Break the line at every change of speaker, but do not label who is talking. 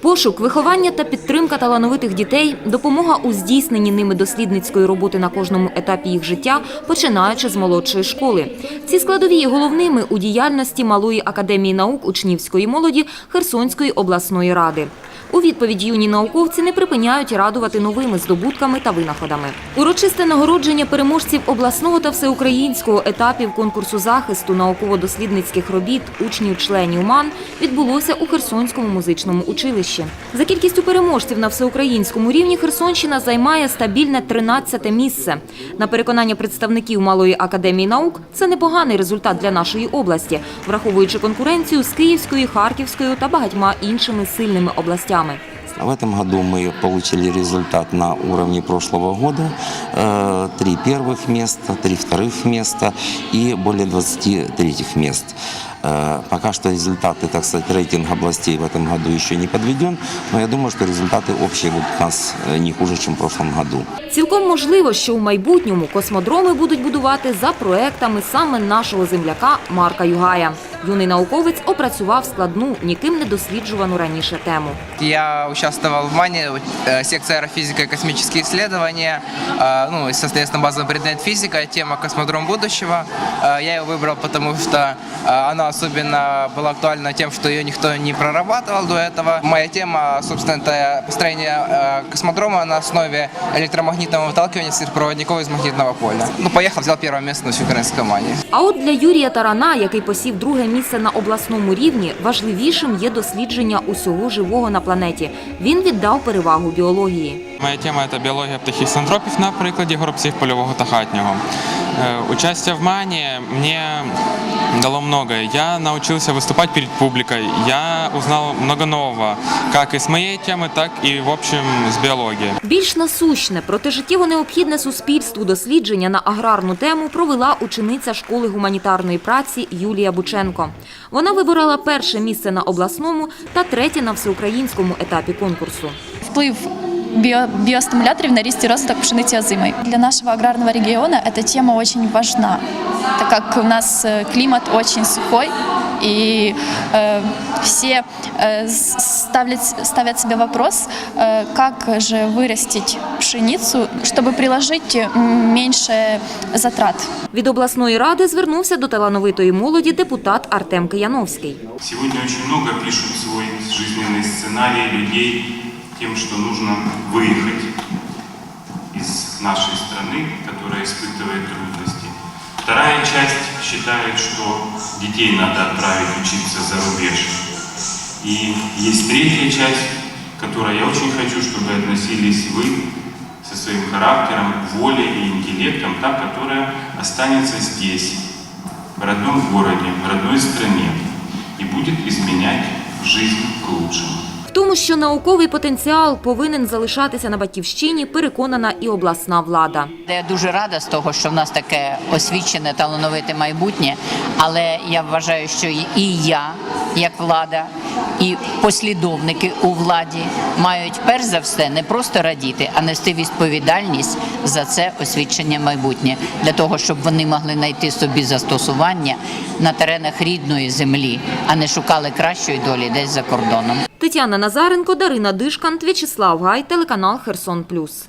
Пошук, виховання та підтримка талановитих дітей, допомога у здійсненні ними дослідницької роботи на кожному етапі їх життя, починаючи з молодшої школи. Ці складові є головними у діяльності Малої академії наук учнівської молоді Херсонської обласної ради. У відповідь юні науковці не припиняють радувати новими здобутками та винаходами. Урочисте нагородження переможців обласного та всеукраїнського етапів конкурсу захисту науково-дослідницьких робіт учнів-членів МАН відбулося у Херсонському музичному училищі. За кількістю переможців на всеукраїнському рівні Херсонщина займає стабільне 13 місце. На переконання представників Малої академії наук, це непоганий результат для нашої області, враховуючи конкуренцію з Київською, Харківською та багатьма іншими сильними областями
В этом году мы получили результат на уровне прошлого года. Э, Три первых места, три вторых места и более 20 третьих мест. Э, Пока что результаты, так сказать, рейтинг областей в этом году еще не подведен, но я думаю, что результаты общие будут у нас э, не хуже, чем в прошлом году.
Цілком можливо, що у майбутньому космодроми будуть будувати за проектами саме нашого земляка Марка Югая. Юний науковець опрацював складну, ніким не досліджувану раніше тему.
Я участвовал в МАНе, э, секция аэрофизика и космические исследования, э, ну, и, соответственно, базовый предмет физика, тема «Космодром будущего». Э, Я ее выбрал, потому что э, она особенно была актуальна тем, что ее никто не прорабатывал до этого. Моя тема, собственно, это построение э, космодрома на основе электромагнитного выталкивания сверхпроводников из магнитного поля. Ну, поехал, взял первое место на всеукраинской МАНе.
А от для Юрія Тарана, який посів друге місце на обласному рівні, важливішим є дослідження усього живого на планеті. Він віддав перевагу біології.
Моя тема це біологія птахів сантропів на прикладі горобців польового та хатнього. Е, Участие в МАНі мені дало многое. Я научился выступать перед публикой. Я узнал много нового, как и с моей темы, так и в общем с биологии.
Більш насущне, проте життєво необхідне суспільству дослідження на аграрну тему провела учениця школи гуманітарної праці Юлія Бученко. Вона виборола перше місце на обласному та третє на всеукраїнському етапі конкурсу.
вплив био- биостимуляторов на ріст і розвиток пшениці озимой. Для нашего аграрного региона эта тема очень важна, так как у нас э, климат очень сухой, и э, все э, с- ставят, ставят себе вопрос, э, как же вырастить пшеницу, чтобы приложить м, меньше затрат.
Від обласної ради звернувся до талановитої молоді депутат Артем Кияновський.
Сегодня очень много пишут свой жизненный сценарий людей тем, что нужно выехать из нашей страны, которая испытывает трудности. Вторая часть считает, что детей надо отправить учиться за рубеж. И есть третья часть, к которой я очень хочу, чтобы относились вы со своим характером, волей и интеллектом, та, которая останется здесь, в родном городе, в родной стране и будет изменять жизнь к лучшему.
В тому, що науковий потенціал повинен залишатися на батьківщині, переконана і обласна влада.
Я дуже рада з того, що в нас таке освічене талановите майбутнє, але я вважаю, що і- я, як влада, і послідовники у владі мають перш за все не просто радіти, а нести відповідальність за це освічення майбутнє для того, щоб вони могли знайти собі застосування на теренах рідної землі, а не шукали кращої долі десь за кордоном.
Тетяна Назаренко, Дарина Дишкан, В'ячеслав Гай, телеканал Херсон Плюс.